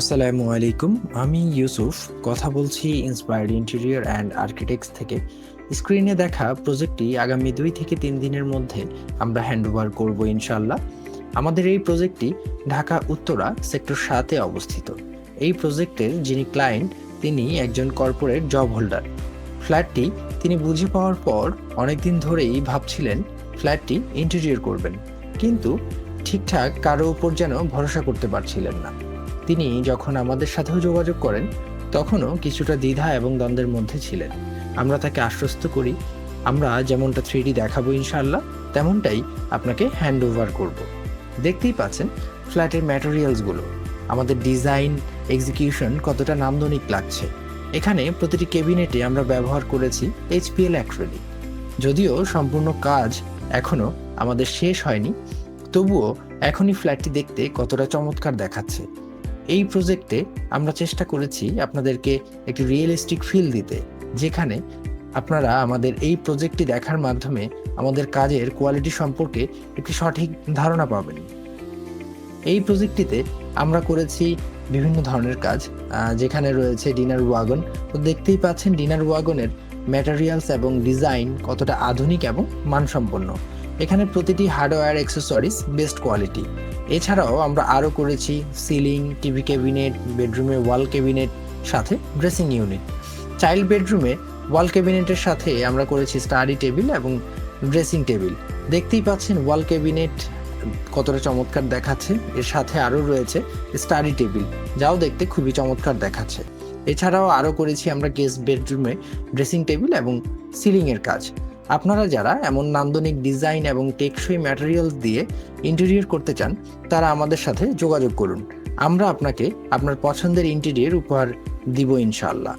আসসালামু আলাইকুম, আমি ইউসুফ। কথা বলছি ইন্সপায়ার্ড ইন্টেরিয়র অ্যান্ড আর্কিটেক্টস থেকে। স্ক্রিনে দেখা প্রজেক্টটি আগামী দুই থেকে তিন দিনের মধ্যে আমরা হ্যান্ডওভার করব ইনশাল্লাহ আমাদের এই প্রজেক্টটি ঢাকা, উত্তরা সেক্টর সাতে অবস্থিত। এই প্রজেক্টের যিনি ক্লায়েন্ট তিনি একজন কর্পোরেট জব হোল্ডার ফ্ল্যাটটি তিনি বুঝে পাওয়ার পর অনেকদিন ধরেই ভাবছিলেন ফ্ল্যাটটি ইন্টেরিয়র করবেন। কিন্তু ঠিকঠাক কারও উপর যেন ভরসা করতে পারছিলেন না। তিনি যখন আমাদের সাথেও যোগাযোগ করেন, তখনও কিছুটা দ্বিধা এবং দ্বন্দ্বের মধ্যে ছিলেন। আমরা তাকে আশ্বস্ত করি, আমরা যেমনটা থ্রিডি দেখাবো ইনশাল্লাহ তেমনটাই আপনাকে হ্যান্ড ওভার করব। দেখতেই পাচ্ছেন ফ্ল্যাটের ম্যাটেরিয়ালসগুলো, আমাদের ডিজাইন, এক্সিকিউশন কতটা নান্দনিক লাগছে। এখানে প্রতিটি কেবিনেটে আমরা ব্যবহার করেছি এইচপিএল অ্যাক্রেলিক। যদিও সম্পূর্ণ কাজ এখনও আমাদের শেষ হয়নি, তবুও এখনই ফ্ল্যাটটি দেখতে কতটা চমৎকার দেখাচ্ছে। এই প্রজেক্টে আমরা চেষ্টা করেছি আপনাদেরকে একটি রিয়েলিস্টিক ফিল দিতে, যেখানে আপনারা আমাদের এই প্রজেক্টটি দেখার মাধ্যমে আমাদের কাজের কোয়ালিটি সম্পর্কে একটি সঠিক ধারণা পাবেন। এই প্রজেক্টটিতে আমরা করেছি বিভিন্ন ধরনের কাজ যেখানে রয়েছে ডিনার ওয়াগন। তো দেখতেই পাচ্ছেন, ডিনার ওয়াগনের ম্যাটেরিয়ালস এবং ডিজাইন কতটা আধুনিক এবং মানসম্পন্ন। এখানে প্রতিটি হার্ডওয়্যার অ্যাক্সেসরিজ বেস্ট কোয়ালিটি এছাড়াও আমরা আরও করেছি সিলিং টিভি ক্যাবিনেট বেডরুমে ওয়াল ক্যাবিনেট সাথে ড্রেসিং ইউনিট চাইল্ড বেডরুমে ওয়াল ক্যাবিনেটের সাথে আমরা করেছি স্টাডি টেবিল এবং ড্রেসিং টেবিল দেখতেই পাচ্ছেন ওয়াল ক্যাবিনেট কতটা চমৎকার দেখাচ্ছে। এর সাথে আরও রয়েছে স্টাডি টেবিল যাও দেখতে খুবই চমৎকার দেখাচ্ছে। এছাড়াও আরও করেছি আমরা গেস্ট বেডরুমে ড্রেসিং টেবিল এবং সিলিংয়ের কাজ। আপনারা যারা এমন নান্দনিক ডিজাইন এবং টেকসই ম্যাটেরিয়াল দিয়ে ইন্টেরিয়র করতে চান, তারা আমাদের সাথে যোগাযোগ করুন। আমরা আপনাকে আপনার পছন্দের ইন্টেরিয়র উপহার দিব ইনশাআল্লাহ।